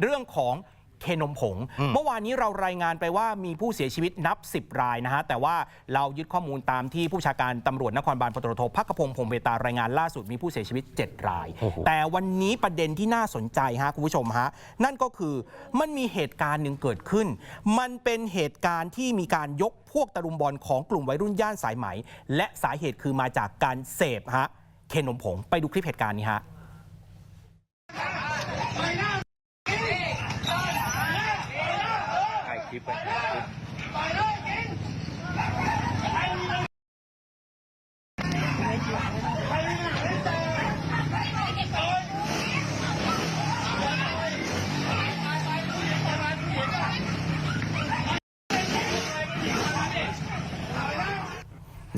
เรื่องของเคนมผง เมื่อวานนี้เรารายงานไปว่ามีผู้เสียชีวิตนับ 10 รายนะฮะ แต่ว่าเรายึดข้อมูลตามที่ผู้บัญชาการตำรวจนครบาลพลตำรวจโทพักขพงศ์พงศ์เบตารายงานล่าสุดมีผู้เสียชีวิต 7 รายโอ้โหแต่วันนี้ประเด็นที่น่าสนใจฮะคุณผู้ชมฮะ นั่นก็คือมันมีเหตุการณ์หนึ่งเกิดขึ้น มันเป็นเหตุการณ์ที่มีการยกพวกตะลุมบอลของกลุ่มวัยรุ่นย่านสายไหม และสาเหตุคือมาจากการเสพฮะเคนมผงไปดูคลิปเหตุการณ์นี้ฮะ ถ่ายคลิปไปถ่ายคลิ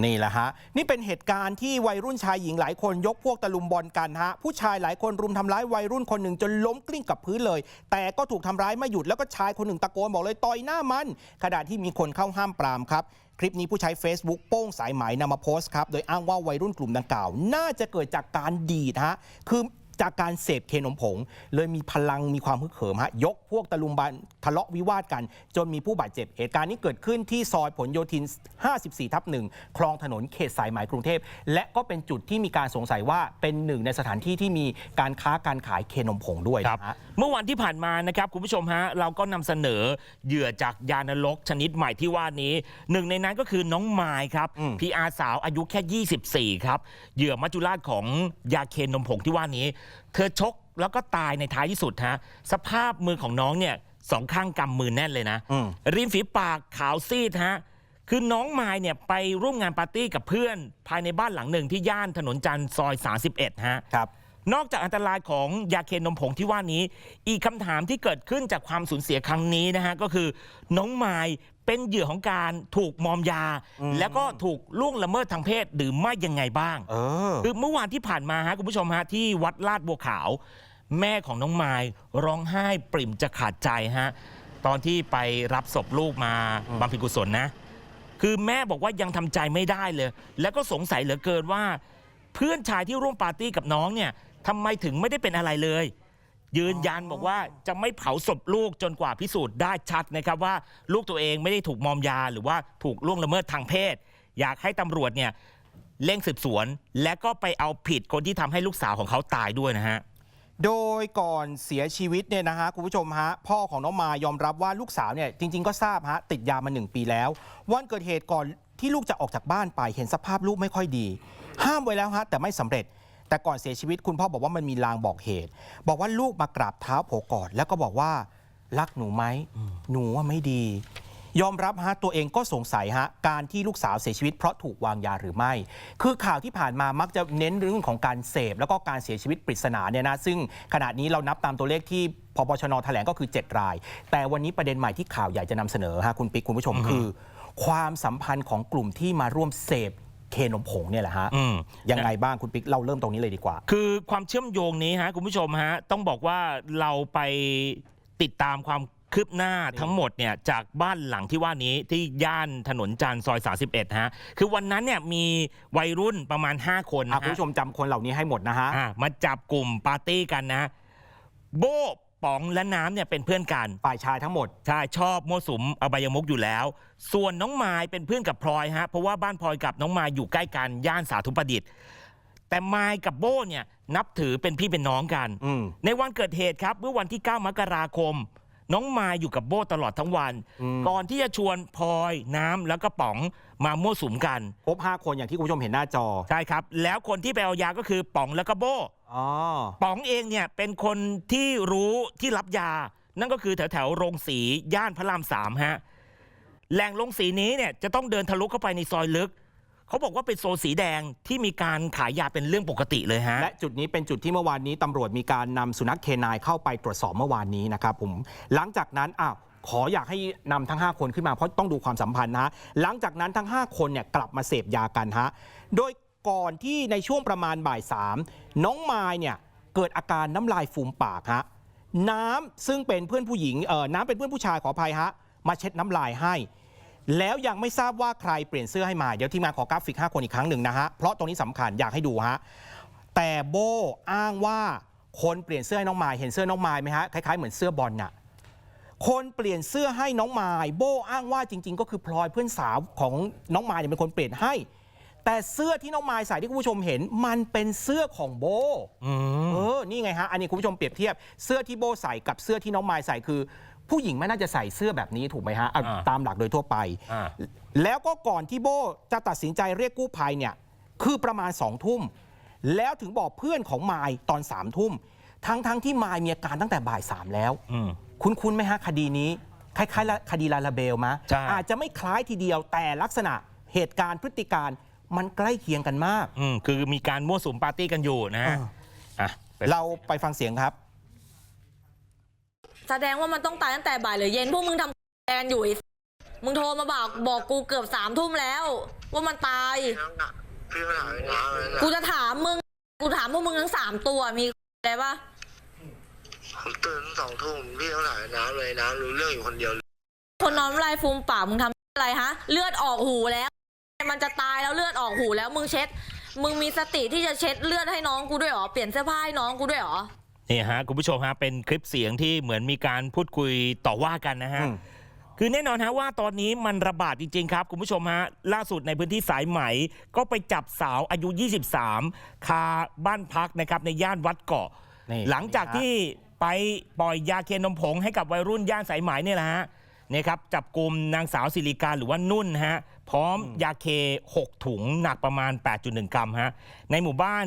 นี่แหละฮะ นี่เป็นเหตุการณ์ที่วัยรุ่นชายหญิงหลายคนยกพวกตะลุมบอลกันฮะ ผู้ชายหลายคนรุมทำร้ายวัยรุ่นคนหนึ่งจนล้มกลิ้งกับพื้นเลย แต่ก็ถูกทำร้ายไม่หยุดแล้วก็ชายคนหนึ่งตะโกนบอกเลยต่อยหน้ามัน ขณะที่มีคนเข้าห้ามปรามครับ คลิปนี้ผู้ใช้ Facebook โป้งสายไหมนำมาโพสต์ครับ โดยอ้างว่าวัยรุ่นกลุ่มดังกล่าว น่าจะเกิดจากการดีดฮะ คือ จากการเสพเคนมผง เลยมีพลังมีความฮึกเหิมฮะยกพวกตะลุมบอลทะเลาะวิวาทกัน จนมีผู้บาดเจ็บเหตุการณ์นี้เกิดขึ้นที่ซอยผลโยธิน 54 ทับหนึ่งคลองถนนเขตสายไหมกรุงเทพ และก็เป็นจุดที่มีการสงสัยว่าเป็นหนึ่งในสถานที่ที่มีการค้าการขายเคนมผงด้วยครับนะฮะเมื่อวันที่ผ่านมานะครับคุณผู้ชมฮะเราก็นำเสนอเหยื่อจากยานรกชนิดใหม่ที่ว่านี้ หนึ่งในนั้นก็คือน้องไม้ครับอืมพีอาสาวอายุแค่ 24 ครับเหยื่อมัจจุราชของยาเคนนมผงที่ว่านี้เธอชกแล้วก็ตายในท้ายที่สุดฮะสภาพมือของน้องเนี่ยสองข้างกำมือแน่นเลยนะอืม ริมฝีปากขาวซีดฮะคือน้องไม้เนี่ยไปร่วมงานปาร์ตี้กับเพื่อน ภายในบ้านหลังหนึ่งที่ย่านถนนจันทร์ซอย 31ฮะ ครับ นอกจากอันตรายของยาเคนนมผงที่ว่านี้ อีกคำถามที่เกิดขึ้นจากความสูญเสียครั้งนี้นะฮะก็คือน้องไม้เป็นเหยื่อของการถูกมอมยา อืม แล้วก็ถูกล่วงละเมิดทางเพศหรือไม่ยังไงบ้าง เออ คือเมื่อวานที่ผ่านมาฮะคุณผู้ชมฮะที่วัดลาดบัวขาว แม่ของน้องไม้ร้องไห้ปริ่มจะขาดใจฮะตอนที่ไปรับศพลูกมาอืมบำเพ็ญกุศลนะ คือแม่บอกว่ายังทำใจไม่ได้เลย แล้วก็สงสัยเหลือเกินว่า เพื่อนชายที่ร่วมปาร์ตี้กับน้องเนี่ย ทำไมถึงไม่ได้เป็นอะไรเลย ยืนยันบอกว่าจะไม่เผาศพลูกจนกว่าพิสูจน์ได้ชัดนะครับว่าลูกตัวเองไม่ได้ถูกมอมยาหรือว่าถูกล่วงละเมิดทางเพศ อยากให้ตำรวจเนี่ยเร่งสืบสวน และก็ไปเอาผิดคนที่ทำให้ลูกสาวของเขาตายด้วยนะฮะโดยก่อนเสียชีวิตเนี่ยนะฮะคุณผู้ชมฮะพ่อของน้องมายอมรับว่าลูกสาวเนี่ยจริง ๆ ก็ทราบฮะติดยามาหนึ่งปีแล้ว วันเกิดเหตุก่อนที่ลูกจะออกจากบ้านไปเห็นสภาพลูกไม่ค่อยดี ห้ามไว้แล้วฮะแต่ไม่สำเร็จ แต่ก่อนเสียชีวิตคุณพ่อบอกว่ามันมีลางบอกเหตุ บอกว่าลูกมากราบเท้าโผก่อนแล้วก็บอกว่ารักหนูไหมหนูว่าไม่ดี ยอมรับฮะตัวเองก็สงสัยฮะการที่ลูกสาวเสียชีวิตเพราะถูกวางยาหรือไม่ คือข่าวที่ผ่านมามักจะเน้นเรื่องของการเสพ แล้วก็การเสียชีวิตปริศนาเนี่ยนะซึ่งขณะนี้เรานับตามตัวเลขที่พบชนแถลงก็คือ 7 ราย แต่วันนี้ประเด็นใหม่ที่ข่าวใหญ่จะนำเสนอฮะคุณปิ๊กคุณผู้ชมอือฮึคือ ความสัมพันธ์ของกลุ่มที่มาร่วมเสพ เคนมผงเนี่ยแหละฮะ อืม ยังไงบ้างคุณปิ๊กเราเริ่มตรงนี้เลยดีกว่า คือความเชื่อมโยงนี้ฮะคุณผู้ชมฮะต้องบอกว่าเราไปติดตามความคืบหน้าทั้งหมดเนี่ยจากบ้านหลังที่ว่านี้ที่ย่านถนนจันทร์ซอย 31 ฮะ คือวันนั้นเนี่ยมีวัยรุ่นประมาณ 5 คนอะนะคุณฮะผู้ชมจำคนเหล่านี้ให้หมดนะฮะ อะมาจับกลุ่มปาร์ตี้กันนะ โบ้ ป๋องและน้ำเนี่ยเป็นเพื่อนกัน ฝ่ายชายทั้งหมด ใช่ชอบมั่วสุมอบายมุกอยู่แล้ว ส่วนน้องมายเป็นเพื่อนกับพลอยฮะเพราะว่าบ้านพลอยกับน้องมายอยู่ใกล้กันย่านสาธุประดิษฐ์ แต่มายกับโบ้เนี่ยนับถือเป็นพี่เป็นน้องกัน อืม ในวันเกิดเหตุครับเมื่อวันที่ 9 มกราคม น้องมายอยู่กับโบ้ตลอดทั้งวันอืมก่อนที่จะชวนพลอยน้ำแล้วก็ป๋องมามั่วสุมกัน ครบ5คนอย่างที่คุณผู้ชมเห็นหน้าจอใช่ครับ แล้วคนที่ไปเอายาก็คือป๋องแล้วก็โบ้อ๋อป๋องเองเนี่ยเป็นคนที่รู้ที่รับยา นั่นก็คือแถวแถวๆโรงสีย่านพระรามสามฮะ แหล่งโรงสีนี้เนี่ยจะต้องเดินทะลุเข้าไปในซอยลึก เขาบอกว่าเป็นโซนสีแดงที่มีการขายยาเป็นเรื่องปกติเลยฮะ และจุดนี้เป็นจุดที่เมื่อวานนี้ตำรวจมีการนำสุนัขเคนายเข้าไปตรวจสอบเมื่อวานนี้นะครับผมหลังจากนั้นอ้าวขออยากให้นำทั้ง 5 คนขึ้นมาเพราะต้องดูความสัมพันธ์นะฮะหลังจากนั้นทั้ง 5 คนเนี่ยกลับมาเสพยากันฮะโดยก่อนที่ในช่วงประมาณบ่ายสามน้องมายเนี่ยเกิดอาการน้ำลายฟูมปากฮะน้ำซึ่งเป็นเพื่อนผู้หญิงเออน้ำเป็นเพื่อนผู้ชายขออภัยฮะมาเช็ดน้ำลายให้ แล้วยังไม่ทราบว่าใครเปลี่ยนเสื้อให้มา เดี๋ยวทีมงานขอกราฟิก 5 คนอีกครั้งหนึ่งนะฮะ เพราะตรงนี้สำคัญอยากให้ดูฮะ แต่โบอ้างว่าคนเปลี่ยนเสื้อให้น้องมายเห็นเสื้อน้องมายไหมฮะ คล้ายๆเหมือนเสื้อบอลน่ะ คนเปลี่ยนเสื้อให้น้องมาย โบอ้างว่าจริง ๆ ก็คือพลอยเพื่อนสาวของน้องมายเนี่ยเป็นคนเปลี่ยนให้ แต่เสื้อที่น้องมายใส่ที่คุณผู้ชมเห็น มันเป็นเสื้อของโบอืมเออ นี่ไงฮะ อันนี้คุณผู้ชมเปรียบเทียบ เสื้อที่โบใส่กับเสื้อที่น้องมายใส่คือ ผู้หญิงไม่น่าจะใส่เสื้อแบบนี้ถูกไหมฮะเอาอ่า ตามหลักโดยทั่วไป อ่า แล้วก็ก่อนที่โบจะตัดสินใจเรียกกู้ภัยเนี่ยคือประมาณสองทุ่ม แล้วถึงบอกเพื่อนของมายตอนสามทุ่ม ทั้งทั้งๆที่มายมีอาการตั้งแต่บ่ายสามแล้ว อืม คุ้นคุ้นๆไหมฮะคดีนี้ คล้ายๆละคดีลาลาเบลมะใช่ อาจจะไม่คล้ายทีเดียวแต่ลักษณะเหตุการณ์พฤติการมันใกล้เคียงกันมาก อืมคือมีการมั่วสุมปาร์ตี้กันอยู่นะฮะอ่าอะไปเราไปฟังเสียงครับ แสดงว่ามันต้องตายตั้งแต่บ่ายหรือเย็นพวกมึงทำแอนอยู่ไอ้มึงโทรมาบอกบอกกูเกือบสามทุ่มแล้ว ว่ามันตายน้ำหนักพี่มาถามน้ำเลยนะกูจะถามมึง กูถามพวกมึงทั้งสามตัวมีอะไรปะผมตื่นสองทุ่มพี่มาถามน้ำเลยน้ำรู้เรื่องอยู่คนเดียวเลยคนนอนน้ำลายฟูมปากมึงทำอะไรฮะ เลือดออกหูแล้ว มันจะตายแล้วเลือดออกหูแล้วมึงเช็ด มึงมีสติที่จะเช็ดเลือดให้น้องกูด้วยเหรอเปลี่ยนเสื้อผ้าให้น้องกูด้วยเหรอ นี่ฮะคุณผู้ชมฮะเป็นคลิปเสียงที่เหมือนมีการพูดคุยต่อว่ากันนะฮะอืม คือแน่นอนฮะว่าตอนนี้มันระบาดจริง ๆ ครับคุณผู้ชมฮะล่าสุดในพื้นที่สายไหม ก็ไปจับสาวอายุ 23 คาบ้านพักนะครับในย่านวัดเกาะ นี่หลังจากที่ไปปล่อยยาเคนมผงให้กับวัยรุ่นย่านสายไหมเนี่ยแหละฮะเนี่ยครับจับกลุ่มนางสาวสิริการหรือว่านุ่นฮะพร้อมยาเค 6 ถุงหนักประมาณ 8.1 กรัมฮะในหมู่บ้าน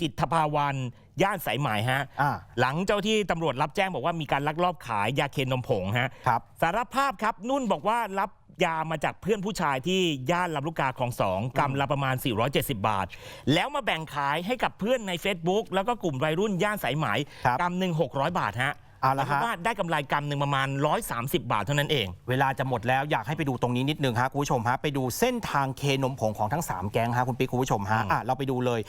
จิตรภาวัน ย่านสายไหมฮะ อ่า หลังเจ้าที่ตำรวจรับแจ้งบอกว่ามีการลักลอบขายยาเคนมผงฮะ ครับ สารภาพครับ นุ่นบอกว่ารับยามาจากเพื่อนผู้ชายที่ย่านลำลูกกาคลองสองกำละประมาณ 470 บาท แล้วมาแบ่งขายให้กับเพื่อนใน Facebook แล้วก็กลุ่มวัยรุ่นย่านสายไหมครับกำหนึ่ง600 บาทฮะเอาละฮะว่าได้กำไรกำหนึ่งประมาณ 130 บาทเท่านั้นเอง เวลาจะหมดแล้วอยากให้ไปดูตรงนี้นิดนึงฮะคุณผู้ชมฮะไปดูเส้นทางเคนมผงของทั้ง 3 แก๊งฮะคุณปิ๊กคุณผู้ชมฮะอืมอะเราไปดูเลย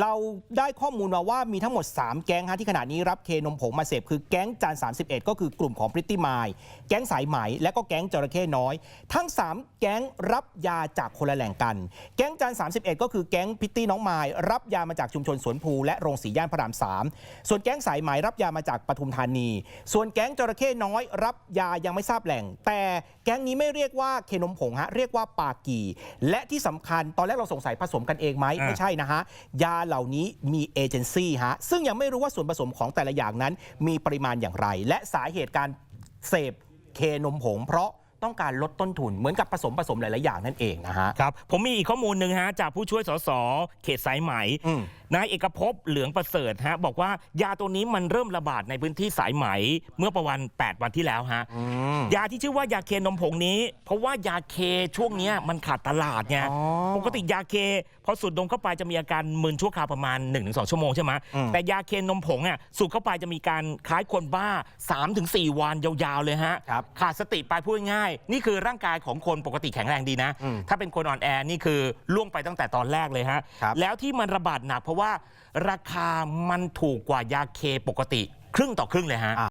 เราได้ข้อมูลมาว่ามีทั้งหมด 3 แก๊งฮะที่ขณะนี้รับเคนมผงมาเสพคือแก๊งจาน31 ก็คือกลุ่มของพริตตี้มายแก๊งสายไหม และก็แก๊งจระเข้น้อย ทั้ง 3 แก๊งรับยาจากคนละแหล่งกัน แก๊งจาน31 ก็คือแก๊งพริตตี้น้องมายรับยามาจากชุมชนสวนภูและโรงสีย่านพระรามสามส่วนแก๊งสายไหมรับยามาจากปทุมธานี ส่วนแก๊งจระเข้น้อย รับยายังไม่ทราบแหล่ง แต่แก๊งนี้ไม่เรียกว่าเคนมผงฮะเรียกว่าปากี และที่สำคัญตอนแรกเราสงสัยผสมกันเองไหมไม่ใช่นะฮะยาเหล่านี้มีเอเจนซี่ฮะซึ่งยังไม่รู้ว่าส่วนผสมของแต่ละอย่างนั้น มีปริมาณอย่างไร และสาเหตุการเสพเคนมผงเพราะต้องการลดต้นทุนเหมือนกับผสมผสมหลาย ๆ อย่างนั่นเองนะฮะครับผมมีอีกข้อมูลหนึ่งฮะจากผู้ช่วยสสเขตสายไหมอืม นายเอกภพเหลืองประเสริฐฮะบอกว่ายาตัวนี้มันเริ่มระบาดในพื้นที่สายไหม เมื่อประมาณ8วันที่แล้วฮะอืมยาที่ชื่อว่ายาเคนมผงนี้ เพราะว่ายาเคช่วงเนี้ยมันขาดตลาดไงอ๋อปกติยาเคพอสูดดมเข้าไปจะมีอาการมึนชั่วคราวประมาณ 1-2 ชั่วโมงใช่ไหมอืมแต่ยาเคนมผงอะสูดเข้าไปจะมีการคล้ายคนบ้า 3-4 วันยาวๆเลยฮะครับขาดสติไปพูดง่ายๆนี่คือร่างกายของคนปกติแข็งแรงดีนะอืมถ้าเป็นคนอ่อนแอนี่คือล่วงไปตั้งแต่ตอนแรกเลยฮะครับแล้วที่มันระบาดหนักเพราะว่าราคามันถูกกว่ายาเคปกติ ครึ่งต่อครึ่งเลยฮะะ